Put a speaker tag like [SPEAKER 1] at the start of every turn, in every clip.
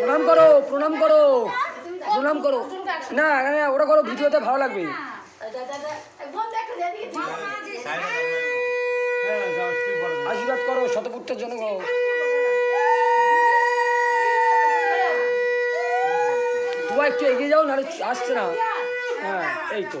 [SPEAKER 1] প্রণাম করো প্রণাম করো। প্রণাম করো। না না ওটা করো ভিডিওতে ভালো লাগবে। আশীর্বাদ করো শতপুত্রের জন্য করো তোমার একটু এগিয়ে যাও নাহলে আসছে না হ্যাঁ এই তো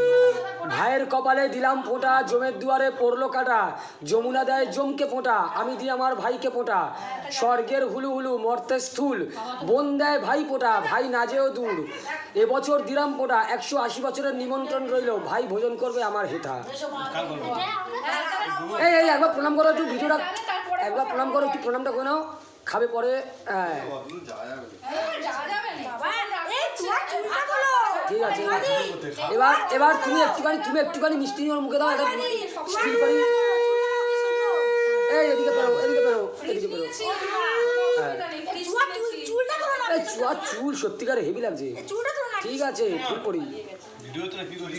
[SPEAKER 1] ভাইয়ের কপালে দিলাম ফোঁটা, জমের দুয়ারে পড়ল কাটা। যমুনা দেয় জমকে ফোঁটা, আমি দিই আমার ভাইকে ফোঁটা। স্বর্গের হুলু হুলু মর্তে স্থূল, বোন দেয় ভাই ফোঁটা, ভাই নাজেও দূর। এবছর দিলাম ফোঁটা, একশো আশি বছরের নিমন্ত্রণ রইল, ভাই ভোজন করবে আমার হেথা। এই এই, একবার প্রণাম করো একটু ভিডিওটা। একবার প্রণাম করো, একটু প্রণামটা করে নাও। খাবে পরে হ্যাঁ ঠিক আছে। এবার এবার তুমি একটুখানি তুমি একটুখানি মিষ্টি নিয়ে ওর মুখে দাও এটা স্টিল করি। এই এদিকে পেরো এদিকে পেরো এদিকে বেরো। হ্যাঁ।
[SPEAKER 2] চুয়া চুল-
[SPEAKER 1] সত্যিকারে হেভি লাগছে।
[SPEAKER 2] চুলটা খোলো না
[SPEAKER 1] ঠিক আছে ফুল করি
[SPEAKER 3] ভিডিও তো কি করি